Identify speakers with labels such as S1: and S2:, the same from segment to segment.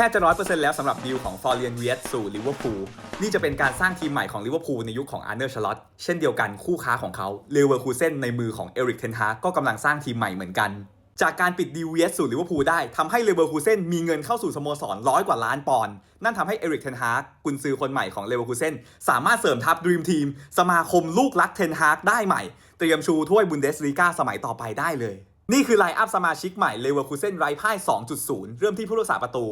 S1: ทบจะร้อยเปอร์เซ็นต์แล้วสำหรับดีลของฟอร์เรียนเวียสสู่ลิเวอร์พูลนี่จะเป็นการสร้างทีมใหม่ของลิเวอร์พูลในยุคของอาร์เนอร์ชลอตเช่นเดียวกันคู่ค้าของเขาเลเวอร์คูเซนในมือของเอริกเทนฮากก็กำลังสร้างทีมใหม่เหมือนกัน จากการปิดดีลเวียสสู่ลิเวอร์พูลได้ทำให้เลเวอร์คูเซนมีเงินเข้าสู่สโมสรร้อยกว่าล้านปอนด์นั่นทำให้เอริกเทนฮากกุนซือคนใหม่ของเลเวอร์คูเซนสามารถเสริมทัพด e ีมทีมสมาคมลูกรักเทนฮากได้ใหม่ เตรียมชูถ้วยบุนเดสลีกาสมัยต่อไปได้เลย นี่คือไลน์อัพสมาชิกใหม่เลเวอร์คูเซนไร้พ่าย 2.0 เริ่มที่ผู้รักษาประตู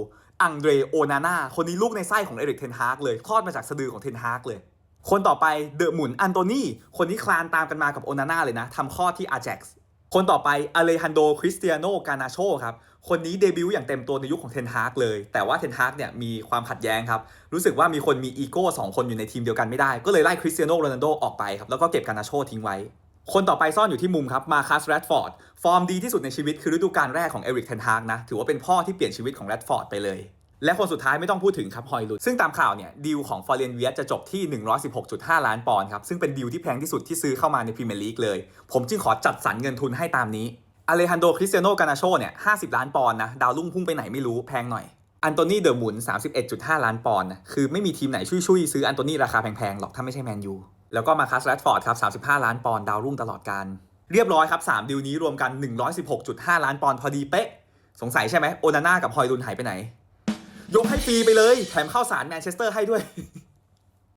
S1: อังเดรโอนาน่า คนนี้ลูกในไส้ของเอริกเทนฮากเลย คลอดมาจากสะดือของเทนฮากเลย คนต่อไปเดอะหมุนอันโตนีคนนี้คลานตามกันมากับโอนาน่าเลยนะทำคลอดที่อา j a x คนต่อไปอเลฮันโดคริสเตียโนกานาโชครับ คนนี้เดบิวต์อย่างเต็มตัวในยุคของเทนฮากเลย แต่ว่าเทนฮากเนี่ยมีความขัดแย้งครับ รู้สึกว่ามีคนมีอีโก้สองคนอยู่ในทีมเดียวกันไม่ได้ ก็เลยไล่คริสเตียโนโรนัลโดออกไปครับ แล้วก็เก็บกานาโชทิ้งไว้ คนต่อไปซ่อนอยู่ที่มุมครับ มาคัสแรดฟอร์ด ฟอร์มดีที่สุดในชีวิตคือฤดูกาลแรกของเอริกเทนฮากนะ ถือว่าเป็นพ่อที่เปลี่ยนชีวิตของแรดฟอร์ดไปเลย และคนสุดท้ายไม่ต้องพูดถึงครับฮอยลุดซึ่งตามข่าวเนี่ยดีลของฟอร์เรนเวียจะจบที่ 116.5 ล้านปอนด์ครับ ซึ่งเป็นดีลที่แพงที่สุดที่ซื้อเข้ามาในพรีเมียร์ลีกเลย ผมจึงขอจัดสรรเงินทุนให้ตามนี้อเลฮันโดคริสเตียโนกานาโชเนี่ย50 ล้านปอนด์นะ ดาวรุ่งพุ่งไปไหนไม่รู้แพงหน่อย อันโตนีเดอะหมุน 31.5 ล้านปอนด์นะ คือไม่มีทีมไหนช่วยๆซื้ออันโตนีราคาแพงๆหรอกถ้าไม่ใช่แมนยู แล้วก็มาคัสแรดฟอร์ดครับ 35 ล้านปอนด์ดาวรุ่งตลอดการ เรียบร้อยครับ 3 ดีลนี้รวมกัน 116.5 ล้านปอนด์พอดีเป๊ะ สงสัยใช่ไหมโอนาน่ากับฮอยลุนหายไปไหน ยกให้ฟรีไปเลย แถมเข้าสารแมนเชสเตอร์ให้ด้วย